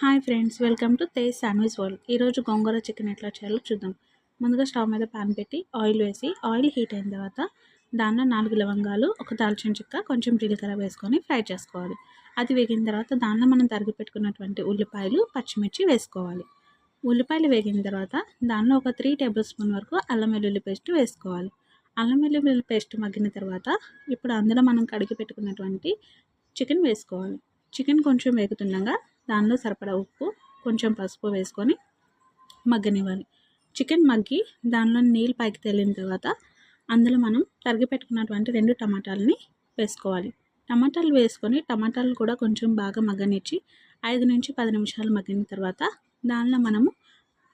Hi friends welcome to Tej sandwich world. ఈరోజు gongura chicken ఎట్లా చేయాలో చూద్దాం. ముందుగా స్టవ్ మీద పాన్ పెట్టి ఆయిల్ వేసి ఆయిల్ హీట్ అయిన తర్వాత దానిలో నాలుగు లవంగాలు ఒక దాల్చిన చెక్క కొంచెం జీలకర్ర వేసుకొని ఫ్రై చేసుకోవాలి. అది వేగిన తర్వాత దానిలో మనం తరిగి పెట్టుకున్నటువంటి ఉల్లిపాయలు పచ్చిమిర్చి వేసుకోవాలి. ఉల్లిపాయలు వేగిన తర్వాత దానిలో ఒక త్రీ టేబుల్ స్పూన్ వరకు అల్లం వెల్లుల్లి పేస్ట్ వేసుకోవాలి. అల్లం వెల్లుల్లి పేస్ట్ మగ్గిన తర్వాత ఇప్పుడు అందులో మనం కడిగి పెట్టుకున్నటువంటి చికెన్ వేసుకోవాలి. చికెన్ కొంచెం వేగుతుండగా దానిలో సరిపడా ఉప్పు కొంచెం పసుపు వేసుకొని మగ్గనివ్వాలి. చికెన్ మగ్గి దానిలో నీళ్ళు పైకి తేలిన తర్వాత అందులో మనం తరిగి పెట్టుకున్నటువంటి రెండు టమాటాలని వేసుకోవాలి. టమాటాలు వేసుకొని టమాటాలు కూడా కొంచెం బాగా మగ్గనిచ్చి ఐదు నుంచి పది నిమిషాలు మగ్గిన తర్వాత దానిలో మనము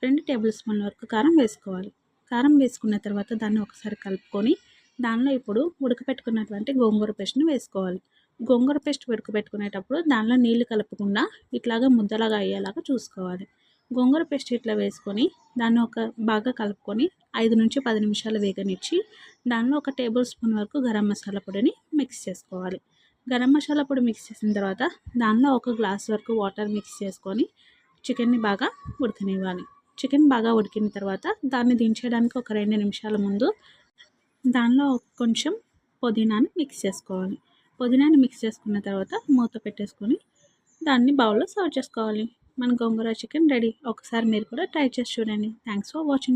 రెండు టేబుల్ స్పూన్ల వరకు కారం వేసుకోవాలి. కారం వేసుకున్న తర్వాత దాన్ని ఒకసారి కలుపుకొని దానిలో ఇప్పుడు ఉడకపెట్టుకున్నటువంటి గోంగూర పేస్ట్ని వేసుకోవాలి. గోంగూర పేస్ట్ ఉడకబెట్టుకునేటప్పుడు దానిలో నీళ్ళు కలపకుండా ఇట్లాగా ముద్దలాగా అయ్యేలాగా చూసుకోవాలి. గోంగూర పేస్ట్ ఇట్లా వేసుకొని దాన్ని ఒక బాగా కలుపుకొని ఐదు నుంచి పది నిమిషాలు వేగనిచ్చి దానిలో ఒక టేబుల్ స్పూన్ వరకు గరం మసాలా పొడిని మిక్స్ చేసుకోవాలి. గరం మసాలా పొడి మిక్స్ చేసిన తర్వాత దానిలో ఒక గ్లాస్ వరకు వాటర్ మిక్స్ చేసుకొని చికెన్ని బాగా ఉడకనివ్వాలి. చికెన్ బాగా ఉడికిన తర్వాత దాన్ని దించేయడానికి ఒక రెండు నిమిషాల ముందు దానిలో కొంచెం పుదీనాని మిక్స్ చేసుకోవాలి. పుదీనాని మిక్స్ చేసుకున్న తర్వాత మూత పెట్టేసుకొని దాన్ని బౌల్లో సర్వ్ చేసుకోవాలి. మన గోంగూర చికెన్ రెడీ ఒకసారి మీరు కూడా ట్రై చేసి చూడండి. Thanks for watching